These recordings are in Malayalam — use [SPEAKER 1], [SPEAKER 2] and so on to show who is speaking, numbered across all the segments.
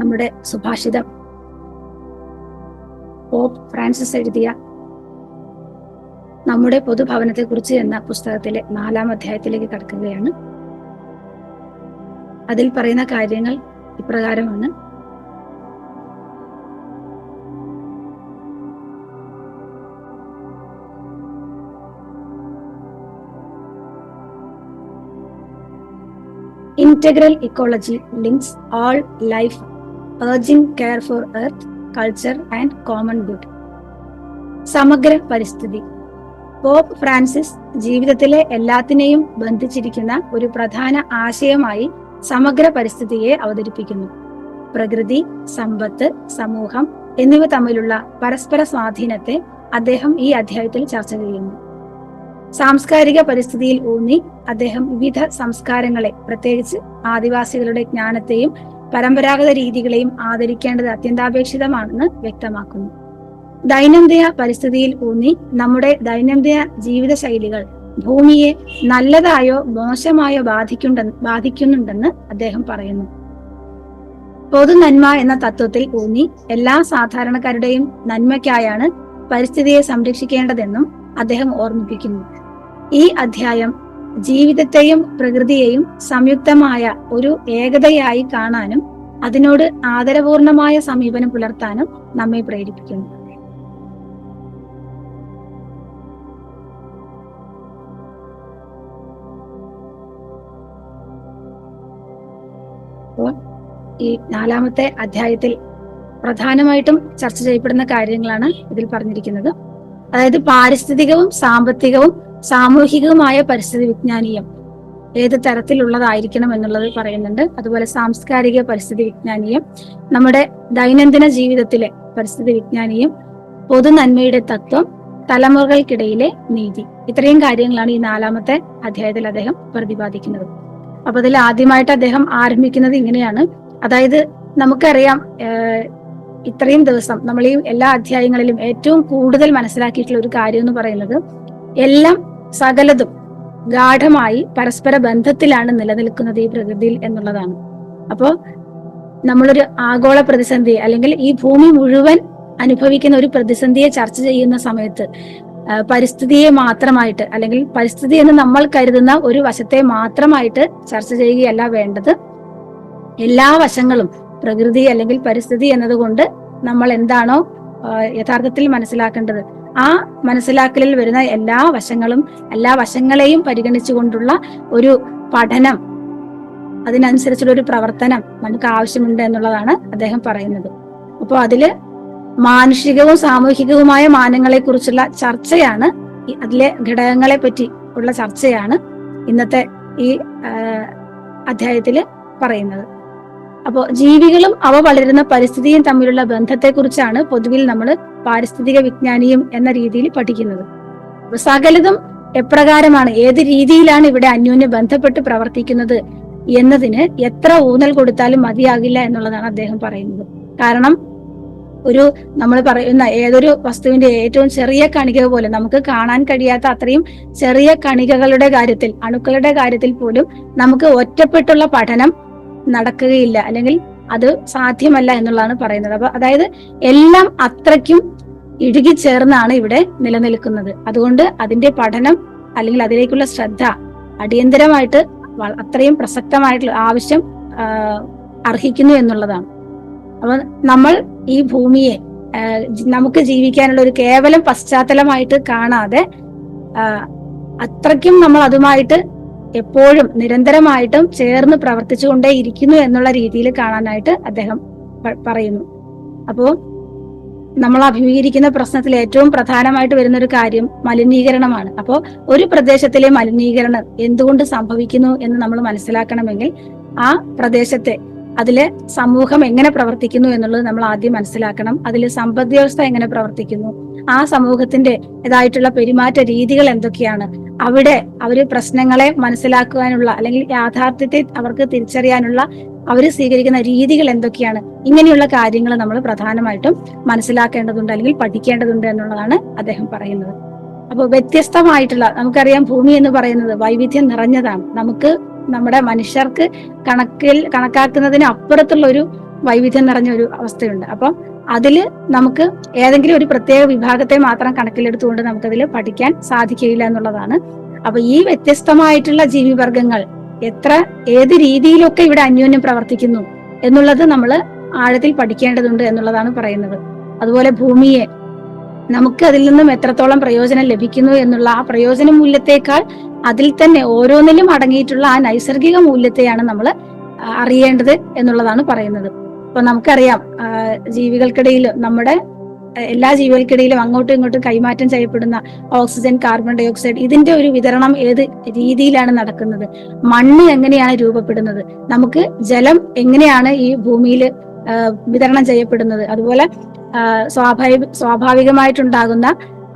[SPEAKER 1] നമ്മുടെ സുഭാഷിതം പോപ്പ് ഫ്രാൻസിസ് എഴുതിയ നമ്മുടെ പൊതുഭവനത്തെ കുറിച്ച് എന്ന പുസ്തകത്തിലെ നാലാം അധ്യായത്തിലേക്ക് കടക്കുകയാണ്. അതിൽ പറയുന്ന കാര്യങ്ങൾ ഇപ്രകാരമാണ്. Integral ecology links all life, urging care for earth culture and common good സമഗ്ര പരിസ്ഥിതി. പോപ്പ് ഫ്രാൻസിസ് ജീവിതത്തിലെ എല്ലാത്തിനെയും ബന്ധിച്ചിരിക്കുന്ന ഒരു പ്രധാന ആശയമായി സമഗ്ര പരിസ്ഥിതിയെ അവതരിപ്പിക്കുന്നു. പ്രകൃതി സമ്പത്ത് സമൂഹം എന്നിവ തമ്മിലുള്ള പരസ്പര സ്വാധീനത്തെ അദ്ദേഹം ഈ അധ്യായത്തിൽ ചർച്ച ചെയ്യുന്നു. സാംസ്കാരിക പരിസ്ഥിതിയിൽ ഊന്നി അദ്ദേഹം വിവിധ സംസ്കാരങ്ങളെ പ്രത്യേകിച്ച് ആദിവാസികളുടെ ജ്ഞാനത്തെയും പരമ്പരാഗത രീതികളെയും ആദരിക്കേണ്ടത് അത്യന്താപേക്ഷിതമാണെന്ന് വ്യക്തമാക്കുന്നു. ദൈനംദിന പരിസ്ഥിതിയിൽ ഊന്നി നമ്മുടെ ദൈനംദിന ജീവിത ശൈലികൾ ഭൂമിയെ നല്ലതായോ മോശമായോ ബാധിക്കുണ്ട ബാധിക്കുന്നുണ്ടെന്ന് അദ്ദേഹം പറയുന്നു. പൊതു നന്മ എന്ന തത്വത്തിൽ ഊന്നി എല്ലാ സാധാരണക്കാരുടെയും നന്മയ്ക്കായാണ് പരിസ്ഥിതിയെ സംരക്ഷിക്കേണ്ടതെന്നും അദ്ദേഹം ഓർമ്മിപ്പിക്കുന്നു. ഈ അധ്യായം ജീവിതത്തെയും പ്രകൃതിയെയും സംയുക്തമായ ഒരു ഏകതയായി കാണാനും അതിനോട് ആദരപൂർണമായ സമീപനം പുലർത്താനും നമ്മെ പ്രേരിപ്പിക്കുന്നു. അപ്പോൾ ഈ നാലാമത്തെ അധ്യായത്തിൽ പ്രധാനമായിട്ടും ചർച്ച ചെയ്യപ്പെടുന്ന കാര്യങ്ങളാണ് ഇതിൽ പറഞ്ഞിരിക്കുന്നത്. അതായത് പാരിസ്ഥിതികവും സാമ്പത്തികവും സാമൂഹികവുമായ പരിസ്ഥിതി വിജ്ഞാനീയം ഏത് തരത്തിലുള്ളതായിരിക്കണം എന്നുള്ളത് പറയുന്നുണ്ട്. അതുപോലെ സാംസ്കാരിക പരിസ്ഥിതി വിജ്ഞാനീയം നമ്മുടെ ദൈനംദിന ജീവിതത്തിലെ പരിസ്ഥിതി വിജ്ഞാനീയം പൊതു നന്മയുടെ തത്വം തലമുറകൾക്കിടയിലെ നീതി. ഇത്രയും കാര്യങ്ങളാണ് ഈ നാലാമത്തെ അധ്യായത്തിൽ അദ്ദേഹം പ്രതിപാദിക്കുന്നത്. അപ്പൊ അതിൽ ആദ്യമായിട്ട് അദ്ദേഹം ആരംഭിക്കുന്നത് ഇങ്ങനെയാണ്. അതായത് നമുക്കറിയാം ഇത്രയും ദിവസം നമ്മൾ ഈ എല്ലാ അധ്യായങ്ങളിലും ഏറ്റവും കൂടുതൽ മനസ്സിലാക്കിയിട്ടുള്ള ഒരു കാര്യം എന്ന് പറയുന്നത് എല്ലാം സകലതും ഗാഠമായി പരസ്പര ബന്ധത്തിലാണ് നിലനിൽക്കുന്നത് ഈ പ്രകൃതിയിൽ എന്നുള്ളതാണ്. അപ്പോ നമ്മളൊരു ആഗോള പ്രതിസന്ധി അല്ലെങ്കിൽ ഈ ഭൂമി മുഴുവൻ അനുഭവിക്കുന്ന ഒരു പ്രതിസന്ധിയെ ചർച്ച ചെയ്യുന്ന സമയത്ത് പരിസ്ഥിതിയെ മാത്രമായിട്ട് അല്ലെങ്കിൽ പരിസ്ഥിതി എന്ന് നമ്മൾ കരുതുന്ന ഒരു വശത്തെ മാത്രമായിട്ട് ചർച്ച ചെയ്യുകയല്ല വേണ്ടത്. എല്ലാ വശങ്ങളും പ്രകൃതി അല്ലെങ്കിൽ പരിസ്ഥിതി എന്നതുകൊണ്ട് നമ്മൾ എന്താണോ യഥാർത്ഥത്തിൽ മനസ്സിലാക്കേണ്ടത്. ആ മനസ്സിലാക്കലിൽ വരുന്ന എല്ലാ വശങ്ങളും എല്ലാ വശങ്ങളെയും പരിഗണിച്ചുകൊണ്ടുള്ള ഒരു പഠനം അതിനനുസരിച്ചുള്ള ഒരു പ്രവർത്തനം നമുക്ക് ആവശ്യമുണ്ട് എന്നുള്ളതാണ് അദ്ദേഹം പറയുന്നത്. അപ്പോൾ അതിൽ മാനുഷികവും സാമൂഹികവുമായ മാനങ്ങളെ കുറിച്ചുള്ള ചർച്ചയാണ് അതിലെ ഘടകങ്ങളെ പറ്റി ഉള്ള ചർച്ചയാണ് ഇന്നത്തെ ഈ അധ്യായത്തിൽ പറയുന്നത്. അപ്പോൾ ജീവികളും അവ വളരുന്ന പരിസ്ഥിതിയും തമ്മിലുള്ള ബന്ധത്തെക്കുറിച്ചാണ് പൊതുവിൽ നമ്മൾ പാരിസ്ഥിതിക വിജ്ഞാനിയും എന്ന രീതിയിൽ പഠിക്കുന്നത്. സകലതും എപ്രകാരമാണ് ഏത് രീതിയിലാണ് ഇവിടെ അന്യോന്യം ബന്ധപ്പെട്ട് പ്രവർത്തിക്കുന്നത് എന്നതിന് എത്ര ഊന്നൽ കൊടുത്താലും മതിയാകില്ല എന്നുള്ളതാണ് അദ്ദേഹം പറയുന്നത്. കാരണം ഒരു നമ്മൾ പറയുന്ന ഏതൊരു വസ്തുവിന്റെ ഏറ്റവും ചെറിയ കണിക പോലെ നമുക്ക് കാണാൻ കഴിയാത്ത അത്രയും ചെറിയ കണികകളുടെ കാര്യത്തിൽ അണുക്കളുടെ കാര്യത്തിൽ പോലും നമുക്ക് ഒറ്റപ്പെട്ടുള്ള പഠനം നടക്കുകയില്ല. അല്ലെങ്കിൽ അത് സാധ്യമല്ല എന്നുള്ളതാണ് പറയുന്നത്. അപ്പൊ അതായത് എല്ലാം അത്രയ്ക്കും ഇഴുകിച്ചേർന്നാണ് ഇവിടെ നിലനിൽക്കുന്നത്. അതുകൊണ്ട് അതിന്റെ പഠനം അല്ലെങ്കിൽ അതിലേക്കുള്ള ശ്രദ്ധ അടിയന്തരമായിട്ട് അത്രയും പ്രസക്തമായിട്ടുള്ള ആവശ്യം അർഹിക്കുന്നു എന്നുള്ളതാണ്. അപ്പൊ നമ്മൾ ഈ ഭൂമിയെ നമുക്ക് ജീവിക്കാനുള്ള ഒരു കേവലം പശ്ചാത്തലമായിട്ട് കാണാതെ അത്രയ്ക്കും നമ്മൾ അതുമായിട്ട് എപ്പോഴും നിരന്തരമായിട്ടും ചേർന്ന് പ്രവർത്തിച്ചുകൊണ്ടേ ഇരിക്കുന്നു എന്നുള്ള രീതിയിൽ കാണാനായിട്ട് അദ്ദേഹം പറയുന്നു. അപ്പോ നമ്മൾ അഭിമുഖീകരിക്കുന്ന പ്രശ്നത്തിൽ ഏറ്റവും പ്രധാനമായിട്ട് വരുന്ന ഒരു കാര്യം മലിനീകരണമാണ്. അപ്പോൾ ഒരു പ്രദേശത്തിലെ മലിനീകരണം എന്തുകൊണ്ട് സംഭവിക്കുന്നു എന്ന് നമ്മൾ മനസ്സിലാക്കണമെങ്കിൽ ആ പ്രദേശത്തെ അതിലെ സമൂഹം എങ്ങനെ പ്രവർത്തിക്കുന്നു എന്നുള്ളത് നമ്മൾ ആദ്യം മനസ്സിലാക്കണം. അതിൽ സമ്പദ് വ്യവസ്ഥ എങ്ങനെ പ്രവർത്തിക്കുന്നു? ആ സമൂഹത്തിന്റെ ഇതായിട്ടുള്ള പെരുമാറ്റ രീതികൾ എന്തൊക്കെയാണ്? അവിടെ അവർ പ്രശ്നങ്ങളെ മനസ്സിലാക്കുവാനുള്ള അല്ലെങ്കിൽ യാഥാർത്ഥ്യത്തെ അവർക്ക് തിരിച്ചറിയാനുള്ള അവർ സ്വീകരിക്കുന്ന രീതികൾ എന്തൊക്കെയാണ്? ഇങ്ങനെയുള്ള കാര്യങ്ങൾ നമ്മൾ പ്രധാനമായിട്ടും മനസ്സിലാക്കേണ്ടതുണ്ട് അല്ലെങ്കിൽ പഠിക്കേണ്ടതുണ്ട് എന്നുള്ളതാണ് അദ്ദേഹം പറയുന്നത്. അപ്പോൾ വ്യത്യസ്തമായിട്ടുള്ള നമുക്കറിയാം ഭൂമി എന്ന് പറയുന്നത് വൈവിധ്യം നിറഞ്ഞതാണ്. നമുക്ക് നമ്മുടെ മനുഷ്യർക്ക് കണക്കിൽ കണക്കാക്കുന്നതിന് അപ്പുറത്തുള്ള ഒരു വൈവിധ്യം നിറഞ്ഞ ഒരു അവസ്ഥയുണ്ട്. അപ്പം അതിൽ നമുക്ക് ഏതെങ്കിലും ഒരു പ്രത്യേക വിഭാഗത്തെ മാത്രം കണക്കിലെടുത്തുകൊണ്ട് നമുക്കതിൽ പഠിക്കാൻ സാധിക്കുകയില്ല എന്നുള്ളതാണ്. അപ്പൊ ഈ വ്യത്യസ്തമായിട്ടുള്ള ജീവിവർഗങ്ങൾ എത്ര ഏത് രീതിയിലൊക്കെ ഇവിടെ അന്യോന്യം പ്രവർത്തിക്കുന്നു എന്നുള്ളത് നമ്മൾ ആഴത്തിൽ പഠിക്കേണ്ടതുണ്ട് എന്നുള്ളതാണ് പറയുന്നത്. അതുപോലെ ഭൂമിയെ നമുക്ക് അതിൽ നിന്നും എത്രത്തോളം പ്രയോജനം ലഭിക്കുന്നു എന്നുള്ള ആ പ്രയോജന മൂല്യത്തെക്കാൾ അതിൽ തന്നെ ഓരോന്നിലും അടങ്ങിയിട്ടുള്ള ആ നൈസർഗിക മൂല്യത്തെയാണ് നമ്മൾ അറിയേണ്ടത് എന്നുള്ളതാണ് പറയുന്നത്. ഇപ്പൊ നമുക്കറിയാം ജീവികൾക്കിടയിൽ നമ്മുടെ എല്ലാ ജീവികൾക്കിടയിലും അങ്ങോട്ടും ഇങ്ങോട്ടും കൈമാറ്റം ചെയ്യപ്പെടുന്ന ഓക്സിജൻ കാർബൺ ഡൈ ഓക്സൈഡ് ഇതിന്റെ ഒരു വിതരണം ഏത് രീതിയിലാണ് നടക്കുന്നത്? മണ്ണ് എങ്ങനെയാണ് രൂപപ്പെടുന്നത്? നമുക്ക് ജലം എങ്ങനെയാണ് ഈ ഭൂമിയിൽ വിതരണം ചെയ്യപ്പെടുന്നത്? അതുപോലെ സ്വാഭാവിക സ്വാഭാവികമായിട്ടുണ്ടാകുന്ന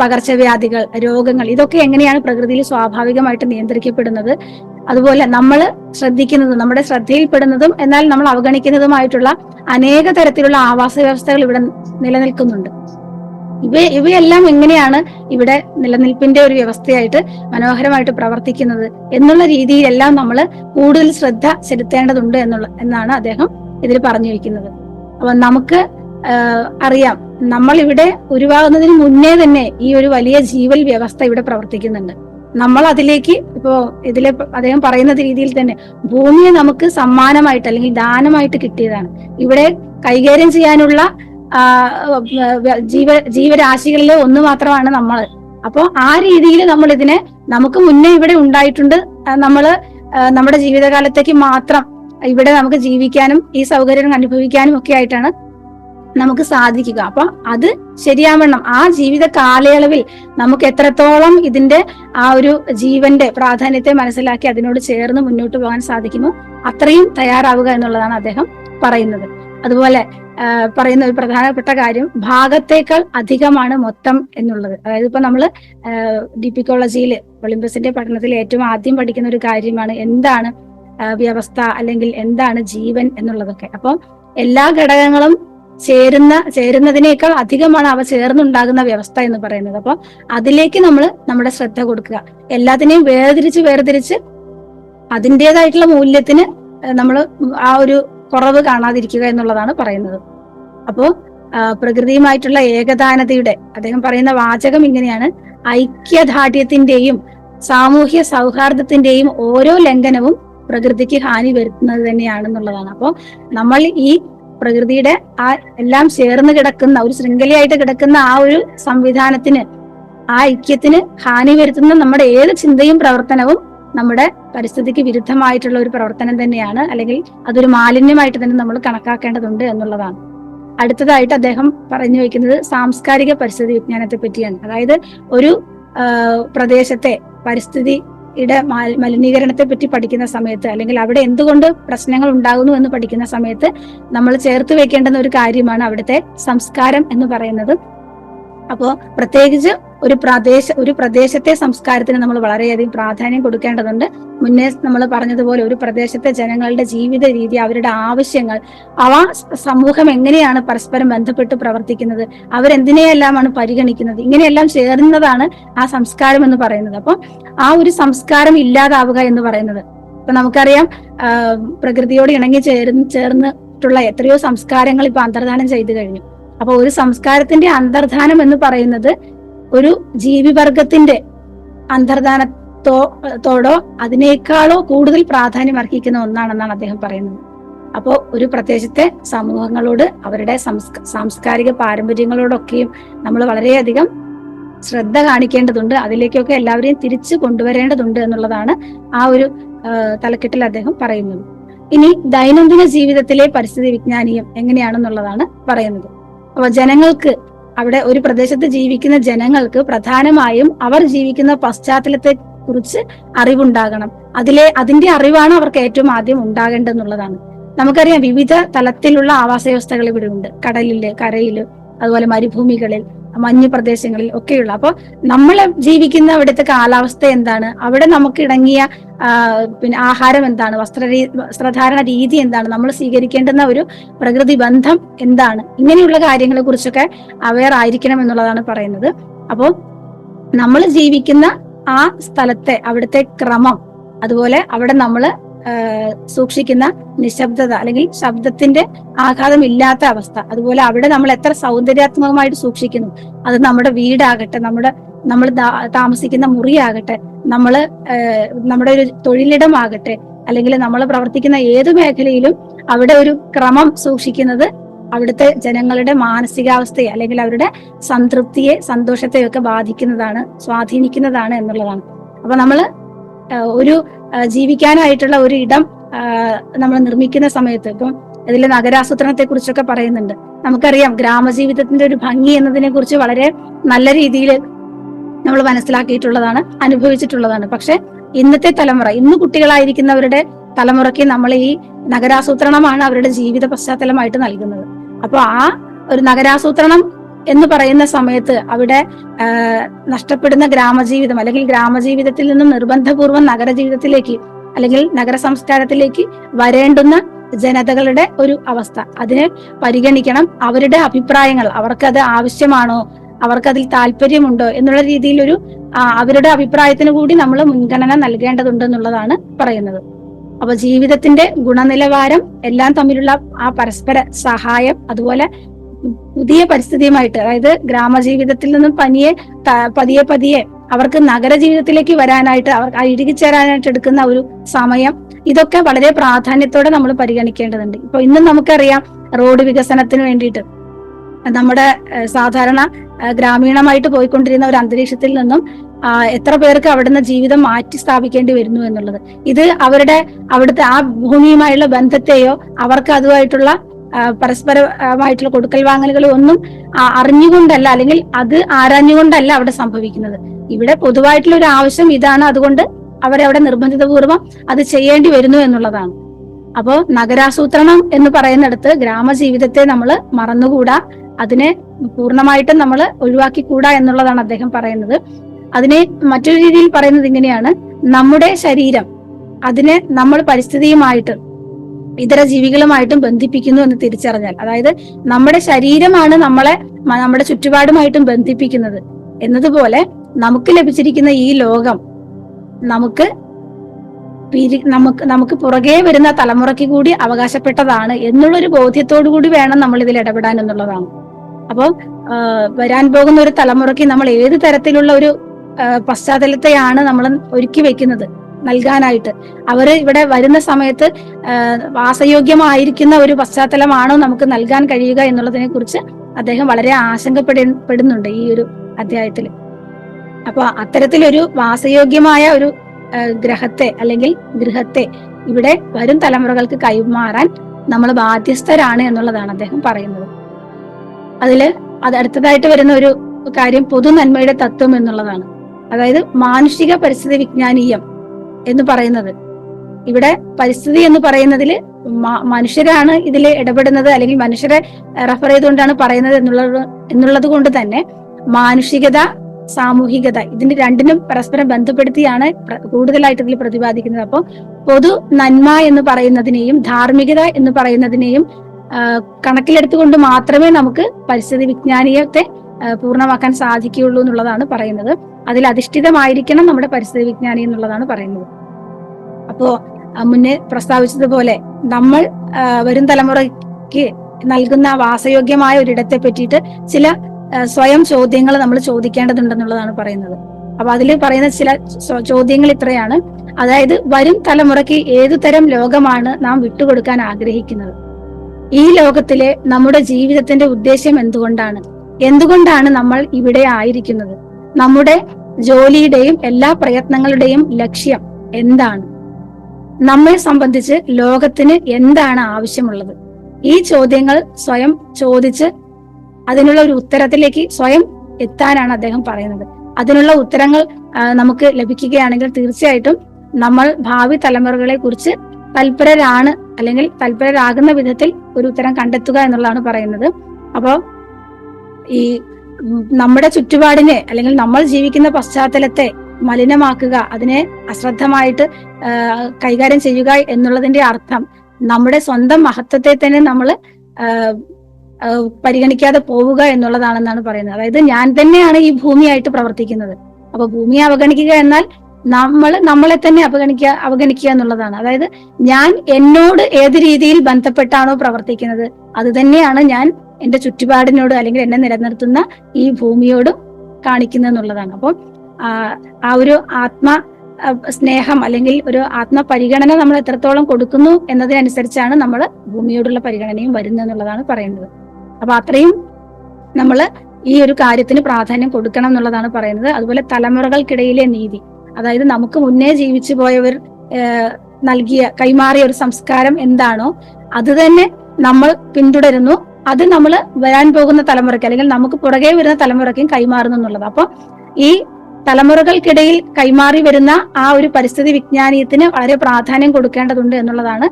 [SPEAKER 1] പകർച്ചവ്യാധികൾ രോഗങ്ങൾ ഇതൊക്കെ എങ്ങനെയാണ് പ്രകൃതിയിൽ സ്വാഭാവികമായിട്ട് നിയന്ത്രിക്കപ്പെടുന്നത്? അതുപോലെ നമ്മൾ ശ്രദ്ധിക്കുന്നതും നമ്മുടെ ശ്രദ്ധയിൽപ്പെടുന്നതും എന്നാൽ നമ്മൾ അവഗണിക്കുന്നതുമായിട്ടുള്ള അനേക തരത്തിലുള്ള ആവാസ വ്യവസ്ഥകൾ ഇവിടെ നിലനിൽക്കുന്നുണ്ട്. ഇവ ഇവയെല്ലാം എങ്ങനെയാണ് ഇവിടെ നിലനിൽപ്പിന്റെ ഒരു വ്യവസ്ഥയായിട്ട് മനോഹരമായിട്ട് പ്രവർത്തിക്കുന്നത് എന്നുള്ള രീതിയിലെല്ലാം നമ്മൾ കൂടുതൽ ശ്രദ്ധ ചെലുത്തേണ്ടതുണ്ട് എന്നുള്ള എന്നാണ് അദ്ദേഹം ഇതിൽ പറഞ്ഞു വെക്കുന്നത്. അപ്പൊ നമുക്ക് അറിയാം നമ്മൾ ഇവിടെ ഉരുവാകുന്നതിന് മുന്നേ തന്നെ ഈ ഒരു വലിയ ജീവൽ വ്യവസ്ഥ ഇവിടെ പ്രവർത്തിക്കുന്നുണ്ട്. നമ്മൾ അതിലേക്ക് ഇപ്പോ ഇതിലെ അദ്ദേഹം പറയുന്ന രീതിയിൽ തന്നെ ഭൂമിയെ നമുക്ക് സമ്മാനമായിട്ട് അല്ലെങ്കിൽ ദാനമായിട്ട് കിട്ടിയതാണ്. ഇവിടെ കൈകാര്യം ചെയ്യാനുള്ള ജീവ ജീവരാശികളിലെ ഒന്ന് മാത്രമാണ് നമ്മൾ. അപ്പോൾ ആ രീതിയിൽ നമ്മൾ ഇതിനെ നമുക്ക് മുന്നേ ഇവിടെ ഉണ്ടായിട്ടുണ്ട്. നമ്മൾ നമ്മുടെ ജീവിതകാലത്തേക്ക് മാത്രം ഇവിടെ നമുക്ക് ജീവിക്കാനും ഈ സൗകര്യം അനുഭവിക്കാനും ഒക്കെ ആയിട്ടാണ് നമുക്ക് സാധിക്കുക. അപ്പൊ അത് ശരിയാവണം ആ ജീവിത കാലയളവിൽ നമുക്ക് എത്രത്തോളം ഇതിന്റെ ആ ഒരു ജീവന്റെ പ്രാധാന്യത്തെ മനസ്സിലാക്കി അതിനോട് ചേർന്ന് മുന്നോട്ട് പോകാൻ സാധിക്കുമോ അത്രയും തയ്യാറാവുക എന്നുള്ളതാണ് അദ്ദേഹം പറയുന്നത്. അതുപോലെ പറയുന്ന ഒരു പ്രധാനപ്പെട്ട കാര്യം ഭാഗത്തേക്കാൾ അധികമാണ് മൊത്തം എന്നുള്ളത്. അതായത് ഇപ്പൊ നമ്മൾ ഡിപ്പിക്കോളജിയിൽ ഒളിമ്പസിന്റെ പഠനത്തിൽ ഏറ്റവും ആദ്യം പഠിക്കുന്ന ഒരു കാര്യമാണ് എന്താണ് വ്യവസ്ഥ അല്ലെങ്കിൽ എന്താണ് ജീവൻ എന്നുള്ളതൊക്കെ. അപ്പൊ എല്ലാ ഘടകങ്ങളും ചേരുന്ന ചേരുന്നതിനേക്കാൾ അധികമാണ് അവ ചേർന്നുണ്ടാകുന്ന വ്യവസ്ഥ എന്ന് പറയുന്നത്. അപ്പൊ അതിലേക്ക് നമ്മൾ നമ്മുടെ ശ്രദ്ധ കൊടുക്കുക. എല്ലാത്തിനെയും വേർതിരിച്ച് വേർതിരിച്ച് അതിന്റെതായിട്ടുള്ള മൂല്യത്തിന് നമ്മൾ ആ ഒരു കുറവ് കാണാതിരിക്കുക എന്നുള്ളതാണ് പറയുന്നത്. അപ്പോ ആ, പ്രകൃതിയുമായിട്ടുള്ള ഏകദാനതയുടെ അദ്ദേഹം പറയുന്ന വാചകം ഇങ്ങനെയാണ്. ഐക്യദാർഢ്യത്തിന്റെയും സാമൂഹ്യ സൗഹാർദ്ദത്തിന്റെയും ഓരോ ലംഘനവും പ്രകൃതിക്ക് ഹാനി വരുത്തുന്നത് തന്നെയാണെന്നുള്ളതാണ്. അപ്പോൾ നമ്മൾ ഈ പ്രകൃതിയുടെ ആ എല്ലാം ചേർന്ന് കിടക്കുന്ന ഒരു ശൃംഖലയായിട്ട് കിടക്കുന്ന ആ ഒരു സംവിധാനത്തിന് ആ ഐക്യത്തിന് ഹാനി വരുത്തുന്ന നമ്മുടെ ഏത് ചിന്തയും പ്രവർത്തനവും നമ്മുടെ പരിസ്ഥിതിക്ക് വിരുദ്ധമായിട്ടുള്ള ഒരു പ്രവർത്തനം തന്നെയാണ്. അല്ലെങ്കിൽ അതൊരു മാലിന്യമായിട്ട് തന്നെ നമ്മൾ കണക്കാക്കേണ്ടതുണ്ട് എന്നുള്ളതാണ്. അടുത്തതായിട്ട് അദ്ദേഹം പറഞ്ഞു വെക്കുന്നത് സാംസ്കാരിക പരിസ്ഥിതി വിജ്ഞാനത്തെ പറ്റിയാണ് അതായത് ഒരു പ്രദേശത്തെ പരിസ്ഥിതിയുടെ മാ- മലിനീകരണത്തെ പറ്റി പഠിക്കുന്ന സമയത്ത് അല്ലെങ്കിൽ അവിടെ എന്തുകൊണ്ട് പ്രശ്നങ്ങൾ ഉണ്ടാകുന്നു എന്ന് പഠിക്കുന്ന സമയത്ത് നമ്മൾ ചേർത്ത് വെക്കേണ്ടുന്ന ഒരു കാര്യമാണ് അവിടുത്തെ സംസ്കാരം എന്ന് പറയുന്നത്. അപ്പോ പ്രത്യേകിച്ച് ഒരു പ്രദേശ ഒരു പ്രദേശത്തെ സംസ്കാരത്തിന് നമ്മൾ വളരെയധികം പ്രാധാന്യം കൊടുക്കേണ്ടതുണ്ട്. മുന്നേ നമ്മൾ പറഞ്ഞതുപോലെ ഒരു പ്രദേശത്തെ ജനങ്ങളുടെ ജീവിത രീതി അവരുടെ ആവശ്യങ്ങൾ അവ സമൂഹം എങ്ങനെയാണ് പരസ്പരം ബന്ധപ്പെട്ട് പ്രവർത്തിക്കുന്നത് അവരെന്തിനെയെല്ലാമാണ് പരിഗണിക്കുന്നത് ഇങ്ങനെയെല്ലാം ചേർന്നതാണ് ആ സംസ്കാരം എന്ന് പറയുന്നത്. അപ്പൊ ആ ഒരു സംസ്കാരം ഇല്ലാതാവുക എന്ന് പറയുന്നത്. ഇപ്പൊ നമുക്കറിയാം പ്രകൃതിയോട് ഇണങ്ങി ചേർന്ന് ചേർന്നിട്ടുള്ള എത്രയോ സംസ്കാരങ്ങൾ ഇപ്പൊ അന്തർദാനം ചെയ്തു കഴിഞ്ഞു. അപ്പൊ ഒരു സംസ്കാരത്തിന്റെ അന്തർധാനം എന്ന് പറയുന്നത് ഒരു ജീവിവർഗത്തിന്റെ അന്തർധാനത്തോ തോടോ അതിനേക്കാളോ കൂടുതൽ പ്രാധാന്യം അർഹിക്കുന്ന ഒന്നാണെന്നാണ് അദ്ദേഹം പറയുന്നത്. അപ്പോൾ ഒരു പ്രദേശത്തെ സമൂഹങ്ങളോട് അവരുടെ സംസ്ക സാംസ്കാരിക പാരമ്പര്യങ്ങളോടൊക്കെയും നമ്മൾ വളരെയധികം ശ്രദ്ധ കാണിക്കേണ്ടതുണ്ട്. അതിലേക്കൊക്കെ എല്ലാവരെയും തിരിച്ചു കൊണ്ടുവരേണ്ടതുണ്ട് എന്നുള്ളതാണ് ആ ഒരു തലക്കെട്ടിൽ അദ്ദേഹം പറയുന്നത്. ഇനി ദൈനംദിന ജീവിതത്തിലെ പരിസ്ഥിതി വിജ്ഞാനീയം എങ്ങനെയാണെന്നുള്ളതാണ് പറയുന്നത്. ജനങ്ങൾക്ക് അവിടെ ഒരു പ്രദേശത്ത് ജീവിക്കുന്ന ജനങ്ങൾക്ക് പ്രധാനമായും അവർ ജീവിക്കുന്ന പശ്ചാത്തലത്തെ കുറിച്ച് അറിവുണ്ടാകണം. അതിലെ അതിന്റെ അറിവാണ് അവർക്ക് ഏറ്റവും ആദ്യം ഉണ്ടാകേണ്ടതെന്നുള്ളതാണ്. നമുക്കറിയാം വിവിധ തലത്തിലുള്ള ആവാസ വ്യവസ്ഥകൾ ഇവിടെ ഉണ്ട്. കടലിൽ കരയിൽ അതുപോലെ മരുഭൂമികളിൽ മഞ്ഞു പ്രദേശങ്ങളിൽ ഒക്കെയുള്ള. അപ്പൊ നമ്മൾ ജീവിക്കുന്ന അവിടുത്തെ കാലാവസ്ഥ എന്താണ്? അവിടെ നമുക്ക് ഇടങ്ങിയ പിന്നെ ആഹാരം എന്താണ്? വസ്ത്ര വസ്ത്രധാരണ രീതി എന്താണ്? നമ്മൾ സ്വീകരിക്കേണ്ടുന്ന ഒരു പ്രകൃതി ബന്ധം എന്താണ്? ഇങ്ങനെയുള്ള കാര്യങ്ങളെ കുറിച്ചൊക്കെ അവെയർ ആയിരിക്കണം എന്നുള്ളതാണ് പറയുന്നത്. അപ്പോൾ നമ്മൾ ജീവിക്കുന്ന ആ സ്ഥലത്തെ അവിടുത്തെ ക്രമം അതുപോലെ അവിടെ നമ്മൾ സൂക്ഷിക്കുന്ന നിശബ്ദത അല്ലെങ്കിൽ ശബ്ദത്തിന്റെ ആഘാതം ഇല്ലാത്ത അവസ്ഥ. അതുപോലെ അവിടെ നമ്മൾ എത്ര സൗന്ദര്യാത്മകമായിട്ട് സൂക്ഷിക്കുന്നു. അത് നമ്മുടെ വീടാകട്ടെ നമ്മുടെ നമ്മൾ താമസിക്കുന്ന മുറിയാകട്ടെ നമ്മൾ നമ്മുടെ ഒരു തൊഴിലിടമാകട്ടെ അല്ലെങ്കിൽ നമ്മൾ പ്രവർത്തിക്കുന്ന ഏത് മേഖലയിലും അവിടെ ഒരു ക്രമം സൂക്ഷിക്കുന്നത് അവിടുത്തെ ജനങ്ങളുടെ മാനസികാവസ്ഥയെ അല്ലെങ്കിൽ അവരുടെ സംതൃപ്തിയെ സന്തോഷത്തെയൊക്കെ ബാധിക്കുന്നതാണ് സ്വാധീനിക്കുന്നതാണ് എന്നുള്ളതാണ്. അപ്പൊ നമ്മൾ ഒരു ജീവിക്കാനായിട്ടുള്ള ഒരു ഇടം നമ്മൾ നിർമ്മിക്കുന്ന സമയത്ത്. ഇപ്പം ഇതിൽ നഗരാസൂത്രണത്തെ കുറിച്ചൊക്കെ പറയുന്നുണ്ട്. നമുക്കറിയാം ഗ്രാമജീവിതത്തിന്റെ ഒരു ഭംഗി എന്നതിനെ കുറിച്ച് വളരെ നല്ല രീതിയിൽ നമ്മൾ മനസ്സിലാക്കിയിട്ടുള്ളതാണ് അനുഭവിച്ചിട്ടുള്ളതാണ്. പക്ഷെ ഇന്നത്തെ തലമുറ ഇന്ന് കുട്ടികളായിരിക്കുന്നവരുടെ തലമുറയ്ക്ക് നമ്മൾ ഈ നഗരാസൂത്രണമാണ് അവരുടെ ജീവിത പശ്ചാത്തലമായിട്ട് നൽകുന്നത്. അപ്പോൾ ആ ഒരു നഗരാസൂത്രണം എന്ന് പറയുന്ന സമയത്ത് അവിടെ നഷ്ടപ്പെടുന്ന ഗ്രാമജീവിതം അല്ലെങ്കിൽ ഗ്രാമജീവിതത്തിൽ നിന്നും നിർബന്ധപൂർവം നഗരജീവിതത്തിലേക്ക് അല്ലെങ്കിൽ നഗര സംസ്കാരത്തിലേക്ക് വരേണ്ടുന്ന ജനതകളുടെ ഒരു അവസ്ഥ. അതിനെ പരിഗണിക്കണം. അവരുടെ അഭിപ്രായങ്ങൾ അവർക്കത് ആവശ്യമാണോ അവർക്കതിൽ താല്പര്യമുണ്ടോ എന്നുള്ള രീതിയിലൊരു അവരുടെ അഭിപ്രായത്തിന് കൂടി നമ്മൾ മുൻഗണന നൽകേണ്ടതുണ്ട് എന്നുള്ളതാണ് പറയുന്നത്. അപ്പൊ ജീവിതത്തിന്റെ ഗുണനിലവാരം എല്ലാം തമ്മിലുള്ള ആ പരസ്പര സഹായം അതുപോലെ പുതിയ പരിസ്ഥിതിയുമായിട്ട് അതായത് ഗ്രാമജീവിതത്തിൽ നിന്നും പനിയെ പതിയെ പതിയെ അവർക്ക് നഗര ജീവിതത്തിലേക്ക് വരാനായിട്ട് അവർ ഇഴുകിച്ചേരാനായിട്ട് എടുക്കുന്ന ഒരു സമയം ഇതൊക്കെ വളരെ പ്രാധാന്യത്തോടെ നമ്മൾ പരിഗണിക്കേണ്ടതുണ്ട്. ഇപ്പൊ ഇന്നും നമുക്കറിയാം റോഡ് വികസനത്തിന് വേണ്ടിയിട്ട്. നമ്മുടെ സാധാരണ ഗ്രാമീണമായിട്ട് പോയിക്കൊണ്ടിരുന്ന ഒരു അന്തരീക്ഷത്തിൽ നിന്നും എത്ര പേർക്ക് അവിടുന്ന് ജീവിതം മാറ്റി സ്ഥാപിക്കേണ്ടി വരുന്നു എന്നുള്ളത്. ഇത് അവരുടെ അവിടുത്തെ ആ ഭൂമിയുമായുള്ള ബന്ധത്തെയോ അവർക്ക് അതുമായിട്ടുള്ള പരസ്പരമായിട്ടുള്ള കൊടുക്കൽ വാങ്ങലുകൾ ഒന്നും അറിഞ്ഞുകൊണ്ടല്ല അല്ലെങ്കിൽ അത് ആരാഞ്ഞുകൊണ്ടല്ല അവിടെ സംഭവിക്കുന്നത്. ഇവിടെ പൊതുവായിട്ടുള്ള ഒരു ആവശ്യം ഇതാണ്. അതുകൊണ്ട് അവരവിടെ നിർബന്ധിതപൂർവം അത് ചെയ്യേണ്ടി വരുന്നു എന്നുള്ളതാണ്. അപ്പോൾ നഗരാസൂത്രണം എന്ന് പറയുന്നിടത്ത് ഗ്രാമജീവിതത്തെ നമ്മൾ മറന്നുകൂടാ. അതിനെ പൂർണമായിട്ടും നമ്മൾ ഒഴിവാക്കിക്കൂടാ എന്നുള്ളതാണ് അദ്ദേഹം പറയുന്നത്. അതിനെ മറ്റൊരു രീതിയിൽ പറയുന്നത് ഇങ്ങനെയാണ്. നമ്മുടെ ശരീരം അതിനെ നമ്മൾ പരിസ്ഥിതിയുമായിട്ട് ഇതര ജീവികളുമായിട്ടും ബന്ധിപ്പിക്കുന്നു എന്ന് തിരിച്ചറിഞ്ഞാൽ. അതായത് നമ്മുടെ ശരീരമാണ് നമ്മളെ നമ്മുടെ ചുറ്റുപാടുമായിട്ടും ബന്ധിപ്പിക്കുന്നത്. എന്നതുപോലെ നമുക്ക് ലഭിച്ചിരിക്കുന്ന ഈ ലോകം നമുക്ക് നമുക്ക് നമുക്ക് പുറകെ വരുന്ന തലമുറയ്ക്ക് കൂടി അവകാശപ്പെട്ടതാണ് എന്നുള്ളൊരു ബോധ്യത്തോടു കൂടി വേണം നമ്മൾ ഇതിൽ ഇടപെടാൻ എന്നുള്ളതാണ്. അപ്പോൾ വരാൻ പോകുന്ന ഒരു തലമുറയ്ക്ക് നമ്മൾ ഏത് തരത്തിലുള്ള ഒരു പശ്ചാത്തലത്തെയാണ് നമ്മൾ ഒരുക്കി വെക്കുന്നത്? നൽകാനായിട്ട്. അവർ ഇവിടെ വരുന്ന സമയത്ത് വാസയോഗ്യമായിരിക്കുന്ന ഒരു പശ്ചാത്തലമാണോ നമുക്ക് നൽകാൻ കഴിയുക എന്നുള്ളതിനെ കുറിച്ച് അദ്ദേഹം വളരെ ആശങ്കപ്പെടുന്നുണ്ട് ഈ ഒരു അധ്യായത്തിൽ അപ്പൊ അത്തരത്തിലൊരു വാസയോഗ്യമായ ഒരു ഗ്രഹത്തെ അല്ലെങ്കിൽ ഗൃഹത്തെ ഇവിടെ വരും തലമുറകൾക്ക് കൈമാറാൻ നമ്മൾ ബാധ്യസ്ഥരാണ് എന്നുള്ളതാണ് അദ്ദേഹം പറയുന്നത്. അതിൽ അത് അടുത്തതായിട്ട് വരുന്ന ഒരു കാര്യം പൊതു നന്മയുടെ തത്വം എന്നുള്ളതാണ്. അതായത് മാനുഷിക പരിസ്ഥിതി വിജ്ഞാനീയം എന്ന് പറയുന്നത്. ഇവിടെ പരിസ്ഥിതി എന്ന് പറയുന്നതിൽ മനുഷ്യരാണ് ഇതിൽ ഇടപെടുന്നത് അല്ലെങ്കിൽ മനുഷ്യരെ റെഫർ ചെയ്തുകൊണ്ടാണ് പറയുന്നത് എന്നുള്ളത് എന്നുള്ളത് കൊണ്ട് തന്നെ മാനുഷികത സാമൂഹികത ഇതിന്റെ രണ്ടിനും പരസ്പരം ബന്ധപ്പെടുത്തിയാണ് കൂടുതലായിട്ട് ഇതിൽ പ്രതിപാദിക്കുന്നത്. അപ്പോൾ പൊതു നന്മ എന്ന് പറയുന്നതിനെയും ധാർമ്മികത എന്ന് പറയുന്നതിനെയും കണക്കിലെടുത്തുകൊണ്ട് മാത്രമേ നമുക്ക് പരിസ്ഥിതി വിജ്ഞാനീയത്തെ പൂർണമാക്കാൻ സാധിക്കുകയുള്ളൂ എന്നുള്ളതാണ് പറയുന്നത്. അതിൽ അധിഷ്ഠിതമായിരിക്കണം നമ്മുടെ പരിസ്ഥിതി വിജ്ഞാനി എന്നുള്ളതാണ് പറയുന്നത്. അപ്പോ മുന്നേ പ്രസ്താവിച്ചതുപോലെ നമ്മൾ വരും തലമുറയ്ക്ക് നൽകുന്ന വാസയോഗ്യമായ ഒരിടത്തെ പറ്റിയിട്ട് ചില സ്വയം ചോദ്യങ്ങൾ നമ്മൾ ചോദിക്കേണ്ടതുണ്ടെന്നുള്ളതാണ് പറയുന്നത്. അപ്പൊ അതിൽ പറയുന്ന ചില ചോദ്യങ്ങൾ ഇത്രയാണ്. അതായത് വരും തലമുറയ്ക്ക് ഏതു തരം ലോകമാണ് നാം വിട്ടുകൊടുക്കാൻ ആഗ്രഹിക്കുന്നത്? ഈ ലോകത്തിലെ നമ്മുടെ ജീവിതത്തിന്റെ ഉദ്ദേശ്യം എന്തുകൊണ്ടാണ്? എന്തുകൊണ്ടാണ് നമ്മൾ ഇവിടെ ആയിരിക്കുന്നത്? നമ്മുടെ ജോലിയുടെയും എല്ലാ പ്രയത്നങ്ങളുടെയും ലക്ഷ്യം എന്താണ്? നമ്മെ സംബന്ധിച്ച് ലോകത്തിന് എന്താണ് ആവശ്യമുള്ളത്? ഈ ചോദ്യങ്ങൾ സ്വയം ചോദിച്ച് അതിനുള്ള ഒരു ഉത്തരത്തിലേക്ക് സ്വയം എത്താനാണ് അദ്ദേഹം പറയുന്നത്. അതിനുള്ള ഉത്തരങ്ങൾ നമുക്ക് ലഭിക്കുകയാണെങ്കിൽ തീർച്ചയായിട്ടും നമ്മൾ ഭാവി തലമുറകളെ കുറിച്ച് തൽപരരാണ് അല്ലെങ്കിൽ തൽപരരാകുന്ന വിധത്തിൽ ഒരു ഉത്തരം കണ്ടെത്തുക എന്നുള്ളതാണ് പറയുന്നത്. അപ്പോൾ ഈ നമ്മുടെ ചുറ്റുപാടിനെ അല്ലെങ്കിൽ നമ്മൾ ജീവിക്കുന്ന പശ്ചാത്തലത്തെ മലിനമാക്കുക അതിനെ അശ്രദ്ധമായിട്ട് കൈകാര്യം ചെയ്യുക എന്നുള്ളതിന്റെ അർത്ഥം നമ്മുടെ സ്വന്തം മഹത്വത്തെ തന്നെ നമ്മൾ പരിഗണിക്കാതെ പോവുക എന്നുള്ളതാണെന്നാണ് പറയുന്നത്. അതായത് ഞാൻ തന്നെയാണ് ഈ ഭൂമിയായിട്ട് പ്രവർത്തിക്കുന്നത്. അപ്പൊ ഭൂമിയെ അവഗണിക്കുക എന്നാൽ നമ്മൾ നമ്മളെ തന്നെ അവഗണിക്കുക അവഗണിക്കുക എന്നുള്ളതാണ്. അതായത് ഞാൻ എന്നോട് ഏത് രീതിയിൽ ബന്ധപ്പെട്ടാണോ പ്രവർത്തിക്കുന്നത് അത് തന്നെയാണ് ഞാൻ എന്റെ ചുറ്റുപാടിനോട് അല്ലെങ്കിൽ എന്നെ നിലനിർത്തുന്ന ഈ ഭൂമിയോടും കാണിക്കുന്നത് എന്നുള്ളതാണ്. അപ്പോൾ ആ, ഒരു ആത്മ സ്നേഹം അല്ലെങ്കിൽ ഒരു ആത്മ പരിഗണന നമ്മൾ എത്രത്തോളം കൊടുക്കുന്നു എന്നതിനനുസരിച്ചാണ് നമ്മൾ ഭൂമിയോടുള്ള പരിഗണനയും വരുന്നത് എന്നുള്ളതാണ് പറയുന്നത്. അപ്പൊ അത്രയും നമ്മൾ ഈ ഒരു കാര്യത്തിന് പ്രാധാന്യം കൊടുക്കണം എന്നുള്ളതാണ് പറയുന്നത്. അതുപോലെ തലമുറകൾക്കിടയിലെ നീതി. അതായത് നമുക്ക് മുന്നേ ജീവിച്ചു പോയവർ നൽകിയ കൈമാറിയ ഒരു സംസ്കാരം എന്താണോ അത് തന്നെ നമ്മൾ പിന്തുടരുന്നു. അത് നമ്മൾ വരാൻ പോകുന്ന തലമുറയ്ക്ക് അല്ലെങ്കിൽ നമുക്ക് പുറകെ വരുന്ന തലമുറയ്ക്കും കൈമാറുന്നു എന്നുള്ളത്. അപ്പൊ ഈ തലമുറകൾക്കിടയിൽ കൈമാറി വരുന്ന ആ ഒരു പരിസ്ഥിതി വിജ്ഞാനീയത്തിന് വളരെ പ്രാധാന്യം കൊടുക്കേണ്ടതുണ്ട് എന്നുള്ളതാണ്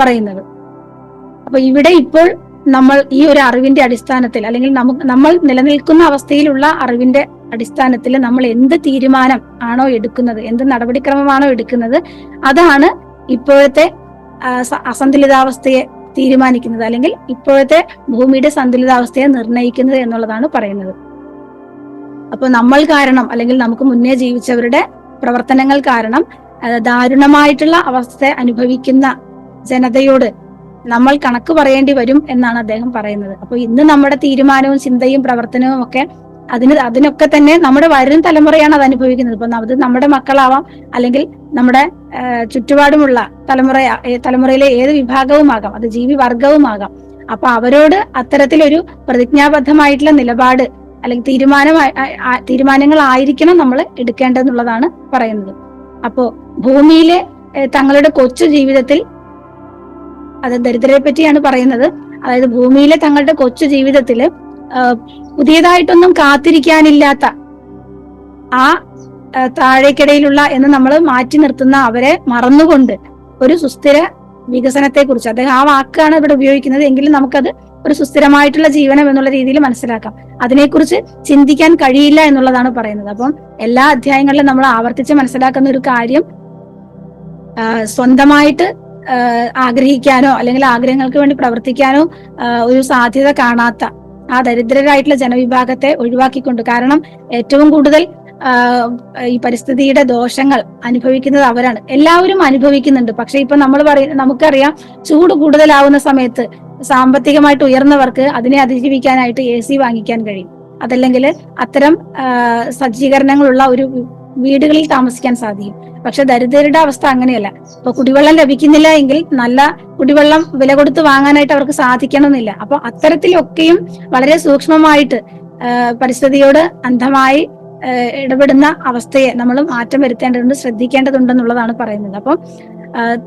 [SPEAKER 1] പറയുന്നത്. അപ്പൊ ഇവിടെ ഇപ്പോൾ നമ്മൾ ഈ ഒരു അറിവിന്റെ അടിസ്ഥാനത്തിൽ അല്ലെങ്കിൽ നമുക്ക് നമ്മൾ നിലനിൽക്കുന്ന അവസ്ഥയിലുള്ള അറിവിന്റെ അടിസ്ഥാനത്തിൽ നമ്മൾ എന്ത് തീരുമാനം ആണോ എടുക്കുന്നത് എന്ത് നടപടിക്രമമാണോ എടുക്കുന്നത് അതാണ് ഇപ്പോഴത്തെ അസന്തുലിതാവസ്ഥയെ തീരുമാനിക്കുന്നത് അല്ലെങ്കിൽ ഇപ്പോഴത്തെ ഭൂമിയുടെ സന്തുലിതാവസ്ഥയെ നിർണയിക്കുന്നത് എന്നുള്ളതാണ് പറയുന്നത്. അപ്പൊ നമ്മൾ കാരണം അല്ലെങ്കിൽ നമുക്ക് മുന്നേ ജീവിച്ചവരുടെ പ്രവർത്തനങ്ങൾ കാരണം ദാരുണമായിട്ടുള്ള അവസ്ഥ അനുഭവിക്കുന്ന ജനതയോട് നമ്മൾ കണക്ക് പറയേണ്ടി വരും എന്നാണ് അദ്ദേഹം പറയുന്നത്. അപ്പൊ ഇന്ന് നമ്മുടെ തീരുമാനവും ചിന്തയും പ്രവർത്തനവും ഒക്കെ അതിന് അതിനൊക്കെ തന്നെ നമ്മുടെ വരും തലമുറയാണ് അത് അനുഭവിക്കുന്നത്. ഇപ്പൊ അത് നമ്മുടെ മക്കളാവാം അല്ലെങ്കിൽ നമ്മുടെ ചുറ്റുപാടുമുള്ള തലമുറ തലമുറയിലെ ഏത് വിഭാഗവുമാകാം അത് ജീവി വർഗവുമാകാം. അപ്പൊ അവരോട് അത്തരത്തിലൊരു പ്രതിജ്ഞാബദ്ധമായിട്ടുള്ള നിലപാട് അല്ലെങ്കിൽ തീരുമാനമായി തീരുമാനങ്ങളായിരിക്കണം നമ്മൾ എടുക്കേണ്ടതെന്നുള്ളതാണ് പറയുന്നത്. അപ്പോ ഭൂമിയിലെ തങ്ങളുടെ കൊച്ചു ജീവിതത്തിൽ അത് ദരിദ്രരെ പറ്റിയാണ് പറയുന്നത്. അതായത് ഭൂമിയിലെ തങ്ങളുടെ കൊച്ചു ജീവിതത്തിൽ ആഹ്, പുതിയതായിട്ടൊന്നും കാത്തിരിക്കാനില്ലാത്ത ആ താഴേക്കിടയിലുള്ള എന്ന് നമ്മൾ മാറ്റി നിർത്തുന്ന അവരെ മറന്നുകൊണ്ട് ഒരു സുസ്ഥിര വികസനത്തെ കുറിച്ച് അദ്ദേഹം ആ വാക്കാണ് ഇവിടെ ഉപയോഗിക്കുന്നത് എങ്കിലും നമുക്കത് ഒരു സുസ്ഥിരമായിട്ടുള്ള ജീവനം എന്നുള്ള രീതിയിൽ മനസ്സിലാക്കാം. അതിനെക്കുറിച്ച് ചിന്തിക്കാൻ കഴിയില്ല എന്നുള്ളതാണ് പറയുന്നത്. അപ്പം എല്ലാ അധ്യായങ്ങളിലും നമ്മൾ ആവർത്തിച്ച് മനസ്സിലാക്കുന്ന ഒരു കാര്യം സ്വന്തമായിട്ട് ആഗ്രഹിക്കാനോ അല്ലെങ്കിൽ ആഗ്രഹങ്ങൾക്ക് വേണ്ടി പ്രവർത്തിക്കാനോ ഒരു സാധ്യത കാണാത്ത ആ ദരിദ്രരായിട്ടുള്ള ജനവിഭാഗത്തെ ഒഴിവാക്കിക്കൊണ്ട് കാരണം ഏറ്റവും കൂടുതൽ ഈ പരിസ്ഥിതിയുടെ ദോഷങ്ങൾ അനുഭവിക്കുന്നത് അവരാണ്. എല്ലാവരും അനുഭവിക്കുന്നുണ്ട്. പക്ഷെ ഇപ്പൊ നമ്മൾ പറയ നമുക്കറിയാം ചൂട് കൂടുതലാവുന്ന സമയത്ത് സാമ്പത്തികമായിട്ട് ഉയർന്നവർക്ക് അതിനെ അതിജീവിക്കാനായിട്ട് എ സി വാങ്ങിക്കാൻ കഴിയും. അതല്ലെങ്കിൽ അത്തരം സജ്ജീകരണങ്ങളുള്ള ഒരു വീടുകളിൽ താമസിക്കാൻ സാധിക്കും. പക്ഷെ ദരിദ്രരുടെ അവസ്ഥ അങ്ങനെയല്ല. ഇപ്പൊ കുടിവെള്ളം ലഭിക്കുന്നില്ല എങ്കിൽ നല്ല കുടിവെള്ളം വില കൊടുത്ത് വാങ്ങാനായിട്ട് അവർക്ക് സാധിക്കണമെന്നില്ല. അപ്പൊ അത്തരത്തിലൊക്കെയും വളരെ സൂക്ഷ്മമായിട്ട് പരിസ്ഥിതിയോട് അന്ധമായി ഇടപെടുന്ന അവസ്ഥയെ നമ്മൾ മാറ്റം വരുത്തേണ്ടതുണ്ട് ശ്രദ്ധിക്കേണ്ടതുണ്ടെന്നുള്ളതാണ് പറയുന്നത്. അപ്പം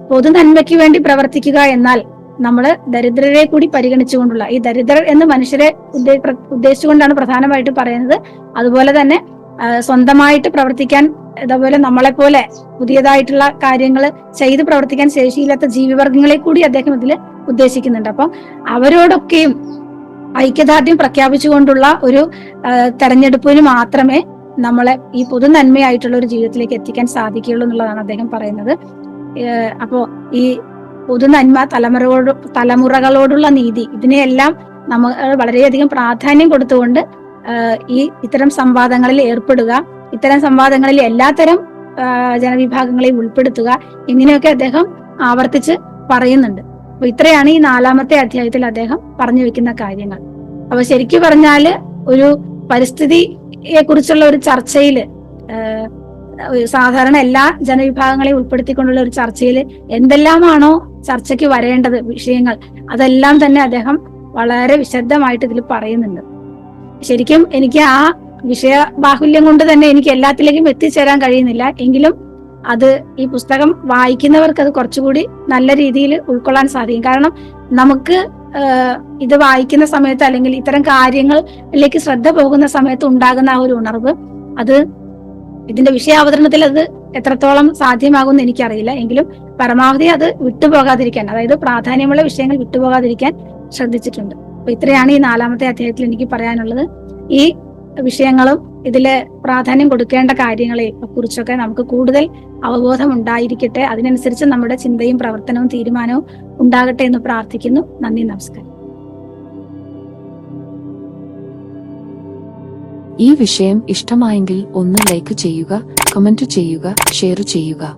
[SPEAKER 1] പൊതു നന്മയ്ക്ക് വേണ്ടി പ്രവർത്തിക്കുക എന്നാൽ നമ്മൾ ദരിദ്രരെ കൂടി പരിഗണിച്ചുകൊണ്ടുള്ള ഈ ദരിദ്രർ എന്ന് മനുഷ്യരെ ഉദ്ദേ- ഉദ്ദേശിച്ചുകൊണ്ടാണ് പ്രധാനമായിട്ട് പറയുന്നത്. അതുപോലെ തന്നെ സ്വന്തമായിട്ട് പ്രവർത്തിക്കാൻ ഇതേപോലെ നമ്മളെ പോലെ പുതിയതായിട്ടുള്ള കാര്യങ്ങൾ ചെയ്ത് പ്രവർത്തിക്കാൻ ശേഷിയില്ലാത്ത ജീവിവർഗങ്ങളെ കൂടി അദ്ദേഹം ഇതിൽ ഉദ്ദേശിക്കുന്നുണ്ട്. അപ്പം അവരോടൊക്കെയും ഐക്യദാർഢ്യം പ്രഖ്യാപിച്ചുകൊണ്ടുള്ള ഒരു തെരഞ്ഞെടുപ്പിന് മാത്രമേ നമ്മളെ ഈ പൊതു നന്മയായിട്ടുള്ള ഒരു ജീവിതത്തിലേക്ക് എത്തിക്കാൻ സാധിക്കുകയുള്ളൂ എന്നുള്ളതാണ് അദ്ദേഹം പറയുന്നത്. അപ്പോ ഈ പൊതു നന്മ തലമുറയോട് തലമുറകളോടുള്ള നീതി ഇതിനെയെല്ലാം നമ്മൾ വളരെയധികം പ്രാധാന്യം കൊടുത്തുകൊണ്ട് ഈ ഇത്തരം സംവാദങ്ങളിൽ ഏർപ്പെടുക ഇത്തരം സംവാദങ്ങളിൽ എല്ലാത്തരം ജനവിഭാഗങ്ങളെയും ഉൾപ്പെടുത്തുക ഇങ്ങനെയൊക്കെ അദ്ദേഹം ആവർത്തിച്ച് പറയുന്നുണ്ട്. അപ്പൊ ഇത്രയാണ് ഈ നാലാമത്തെ അധ്യായത്തിൽ അദ്ദേഹം പറഞ്ഞു വെക്കുന്ന കാര്യങ്ങൾ. അപ്പൊ ശരിക്കു പറഞ്ഞാൽ ഒരു പരിസ്ഥിതിയെ കുറിച്ചുള്ള ഒരു ചർച്ചയിൽ സാധാരണ എല്ലാ ജനവിഭാഗങ്ങളെയും ഉൾപ്പെടുത്തിക്കൊണ്ടുള്ള ഒരു ചർച്ചയിൽ എന്തെല്ലാമാണോ ചർച്ചയ്ക്ക് വരേണ്ടത് വിഷയങ്ങൾ അതെല്ലാം തന്നെ അദ്ദേഹം വളരെ വിശദമായിട്ട് ഇതിൽ പറയുന്നുണ്ട്. ശരിക്കും എനിക്ക് ആ വിഷയ ബാഹുല്യം കൊണ്ട് തന്നെ എനിക്ക് എല്ലാത്തിലേക്കും എത്തിച്ചേരാൻ കഴിയുന്നില്ല. എങ്കിലും അത് ഈ പുസ്തകം വായിക്കുന്നവർക്ക് അത് കുറച്ചുകൂടി നല്ല രീതിയിൽ ഉൾക്കൊള്ളാൻ സാധിക്കും. കാരണം നമുക്ക് ഇത് വായിക്കുന്ന സമയത്ത് അല്ലെങ്കിൽ ഇത്തരം കാര്യങ്ങളിലേക്ക് ശ്രദ്ധ പോകുന്ന സമയത്ത് ഉണ്ടാകുന്ന ആ ഒരു ഉണർവ് അത് ഇതിന്റെ വിഷയാവതരണത്തിൽ അത് എത്രത്തോളം സാധ്യമാകുമെന്ന് എനിക്കറിയില്ല. എങ്കിലും പരമാവധി അത് വിട്ടുപോകാതിരിക്കാൻ അതായത് പ്രാധാന്യമുള്ള വിഷയങ്ങൾ വിട്ടുപോകാതിരിക്കാൻ ശ്രദ്ധിച്ചിട്ടുണ്ട്. അപ്പൊ ഇത്രയാണ് ഈ നാലാമത്തെ അധ്യായത്തിൽ എനിക്ക് പറയാനുള്ളത്. ഈ വിഷയങ്ങളും ഇതിലെ പ്രാധാന്യം കൊടുക്കേണ്ട കാര്യങ്ങളെ കുറിച്ചൊക്കെ നമുക്ക് കൂടുതൽ അവബോധം ഉണ്ടായിരിക്കട്ടെ. അതിനനുസരിച്ച് നമ്മുടെ ചിന്തയും പ്രവർത്തനവും തീരുമാനവും ഉണ്ടാകട്ടെ എന്ന് പ്രാർത്ഥിക്കുന്നു. നന്ദി നമസ്കാരം.
[SPEAKER 2] ഈ വിഷയം ഇഷ്ടമായെങ്കിൽ ഒന്ന് ലൈക്ക് ചെയ്യുക കമന്റ് ചെയ്യുക ഷെയർ ചെയ്യുക.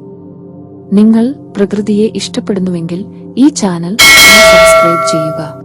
[SPEAKER 2] നിങ്ങൾ പ്രകൃതിയെ ഇഷ്ടപ്പെടുന്നുവെങ്കിൽ ഈ ചാനൽ സബ്സ്ക്രൈബ് ചെയ്യുക.